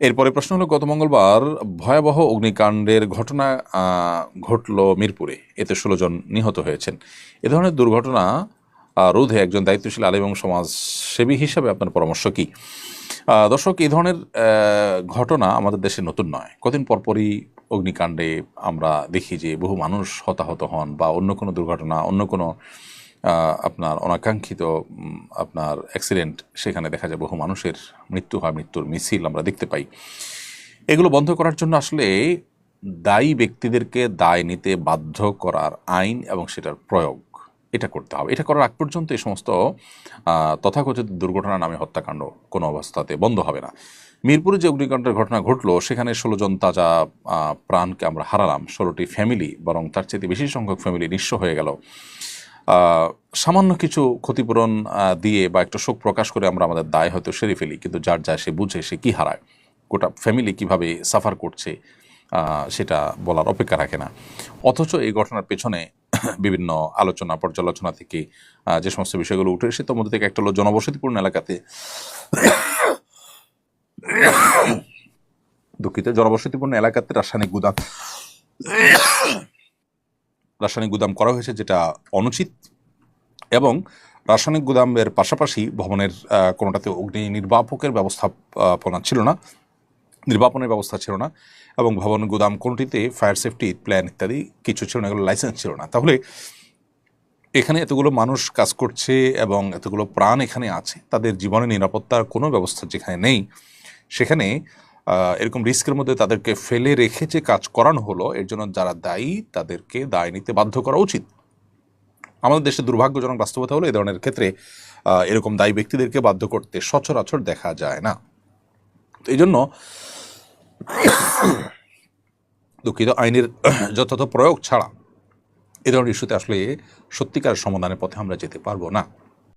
এরপরে প্রশ্ন হলো, গত মঙ্গলবার ভয়াবহ অগ্নিকাণ্ডের ঘটনা ঘটল মিরপুরে। এতে ষোলো জন নিহত হয়েছেন। এ ধরনের দুর্ঘটনা রোধে একজন দায়িত্বশীল আলিম এবং সমাজসেবী হিসাবে আপনার পরামর্শ কী? দর্শক এই ধরনের ঘটনা আমাদের দেশে নতুন নয়। কদিন পরপরই অগ্নিকাণ্ডে আমরা দেখি যে বহু মানুষ হতাহত হন বা অন্য কোনো দুর্ঘটনা, অন্য কোনো আপনার অনাকাঙ্ক্ষিত আপনার অ্যাক্সিডেন্ট সেখানে দেখা যায় বহু মানুষের মৃত্যু হয়, মৃত্যুর মিছিল আমরা দেখতে পাই। এগুলো বন্ধ করার জন্য আসলে দায়ী ব্যক্তিদেরকে দায় নিতে বাধ্য করার আইন এবং সেটার প্রয়োগ, এটা করতে হবে। এটা করার আগ পর্যন্ত এই সমস্ত তথাকথিত দুর্ঘটনা, নামে হত্যাকাণ্ড কোনো অবস্থাতে বন্ধ হবে না। মিরপুরে যে অগ্নিকাণ্ডের ঘটনা ঘটলো, সেখানে ষোলো জন তাজা প্রাণকে আমরা হারালাম। ষোলোটি ফ্যামিলি বরং তার চেয়ে বেশি সংখ্যক ফ্যামিলি নিঃস্ব হয়ে গেল। সামান্য কিছু ক্ষতিপূরণ দিয়ে বা একটা শোক প্রকাশ করে আমরা আমাদের দায় হয়তো সেরে ফেলি, কিন্তু যার যায় সে বুঝে, সে কি হারায়, গোটা ফ্যামিলি কীভাবে সাফার করছে সেটা বলার অপেক্ষা রাখে না। অথচ এই ঘটনার পেছনে বিভিন্ন আলোচনা, পর্যালোচনা থেকে যে সমস্ত বিষয়গুলো উঠে এসে তার মধ্যে থেকে একটা হলো জনবসতিপূর্ণ এলাকাতে দুঃখিত, জনবসতিপূর্ণ এলাকাতে রাসায়নিক গুদাম রাসায়নিক গুদাম করা হয়েছে, যেটা অনুচিত এবং রাসায়নিক গুদামের পাশাপাশি ভবনের কোনোটাতে অগ্নি নির্বাপকের ব্যবস্থাপনা ছিল না, নির্বাপনের ব্যবস্থা ছিল না এবং ভবন গুদাম কোনটিতে ফায়ার সেফটি প্ল্যান ইত্যাদি কিছু ছিল না, এগুলো লাইসেন্স ছিল না। তাহলে এখানে এতগুলো মানুষ কাজ করছে এবং এতগুলো প্রাণ এখানে আছে, তাদের জীবনের নিরাপত্তার কোনো ব্যবস্থা যেখানে নেই, সেখানে এরকম রিস্কের মধ্যে তাদেরকে ফেলে রেখে যে কাজ করানো হলো, এর জন্য যারা দায়ী, তাদেরকে দায় নিতে বাধ্য করা উচিত। আমাদের দেশে দুর্ভাগ্যজনক বাস্তবতা হলো এই ধরনের ক্ষেত্রে এরকম দায়ী ব্যক্তিদেরকে বাধ্য করতে সচরাচর দেখা যায় না। তো এই জন্য দুঃখিত, আইনের যথাযথ প্রয়োগ ছাড়া এ ধরনের ইস্যুতে আসলে সত্যিকার সমাধানের পথে আমরা যেতে পারব না।